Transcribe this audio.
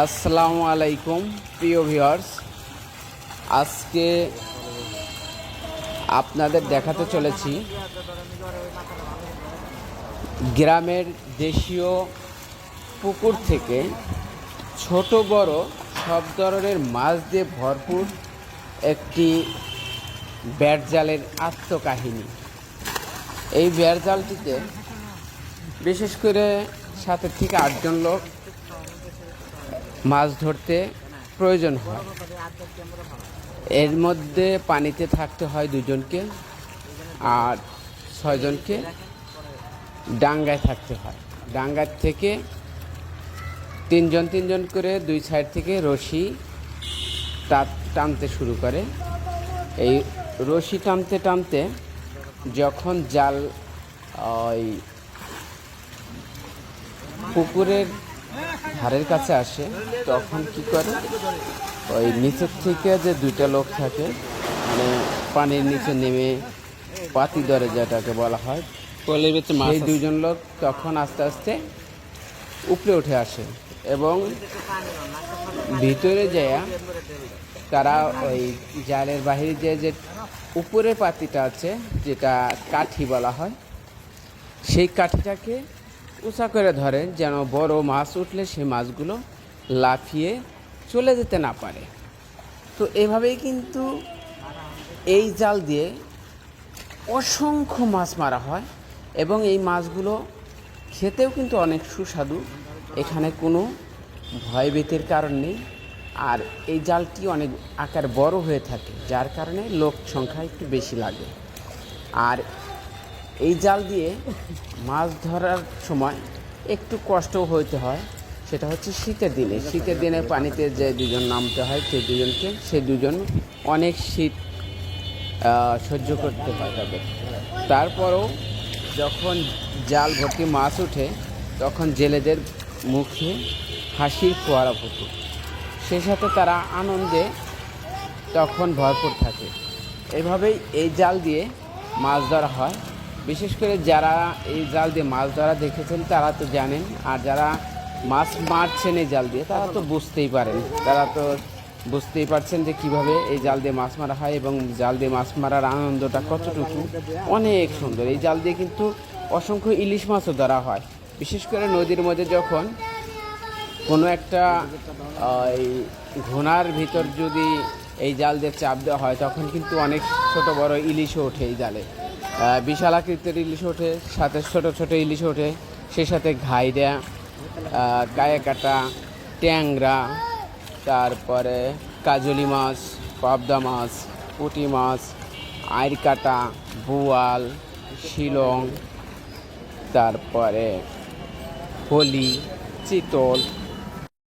আসসালামু আলাইকুম, প্রিয় ভিউয়ার্স আজকে আপনাদের দেখাতে চলেছি গ্রামের দেশীয় পুকুর থেকে ছোট বড় সব ধরনের মাছ দিয়ে ভরপুর একটি ব্যাট জালের আত্মকাহিনী। এই ব্যাট জালটিতে বিশেষ করে সাতের থেকে আটজন লোক মাছ ধরতে প্রয়োজন হয়। এর মধ্যে পানিতে থাকতে হয় দুজনকে আর ছয়জনকে ডাঙ্গায় থাকতে হয়। ডাঙ্গার থেকে তিনজন তিনজন করে দুই সাইড থেকে রশি টানতে শুরু করে। এই রশি টানতে টানতে যখন জাল, ওই পুকুরের ধারের কাছে আসে তখন কি করে ওই নিচের থেকে যে দুইটা লোক থাকে মানে পানির নিচে নেমে পাতি ধরে যেটাকে বলা হয় কলের ভিতরে এই আছে। দুইজন লোক তখন আস্তে আস্তে উপরে উঠে আসে এবং ভিতরে যায় তারা ওই জালের বাহিরে যে যে উপরে পাতিটা আছে যেটা কাঠি বলা হয় সেই কাঠিটাকে উঁচা করে ধরেন যেন বড় মাছ উঠলে সেই মাছগুলো লাফিয়ে চলে যেতে না পারে। তো এভাবেই কিন্তু এই জাল দিয়ে অসংখ্য মাছ মারা হয় এবং এই মাছগুলো খেতেও কিন্তু অনেক সুস্বাদু। এখানে কোনো ভয়ভীতির কারণ নেই। আর এই জালটি অনেক আকার বড় হয়ে থাকে, যার কারণে লোক সংখ্যা একটু বেশি লাগে। আর এই জাল দিয়ে মাছ ধরার সময় একটু কষ্ট হইতে হয়, সেটা হচ্ছে শীতের দিনে। শীতের দিনে পানিতে যে দুজন নামতে হয় সেই দুজনকে সেই দুজন অনেক শীত সহ্য করতে হয় তাদের। তারপরও যখন জাল ভর্তি মাছ ওঠে তখন জেলেদের মুখে হাসির ফোয়ারা ফুটে। সে সাথে তারা আনন্দে তখন ভরপুর থাকে। এভাবেই এই জাল দিয়ে মাছ ধরা হয়। বিশেষ করে যারা এই জাল দিয়ে মাছ ধরা দেখেছেন, তারা তো জানেন। আর যারা মাছ মারছেন এই জাল দিয়ে, তারা তো বুঝতেই পারেন। তারা তো বুঝতেই পারছেন যে কীভাবে এই জাল দিয়ে মাছ মারা হয় এবং জাল দিয়ে মাছ মারার আনন্দটা কতটুকু। অনেক সুন্দর। এই জাল দিয়ে কিন্তু অসংখ্য ইলিশ মাছও ধরা হয়। বিশেষ করে নদীর মধ্যে যখন কোনো একটা ওই ঘোনার ভিতর যদি এই জাল দিয়ে চাপ দেওয়া হয়, তখন কিন্তু অনেক ছোট বড় ইলিশও ওঠে এই জালে। বিশাল আকৃতির ইলিশ ওঠে, সাথে ছোট ছোট ইলিশ ওঠে। সেই সাথে ঘাইরা গায়ে কাটা, ট্যাংরা, তারপরে কাজলি মাছ, পাবদা মাছ, পুঁটি মাছ, আইর কাটা, বোয়াল, শিলং, তারপরে হোলি, চিতল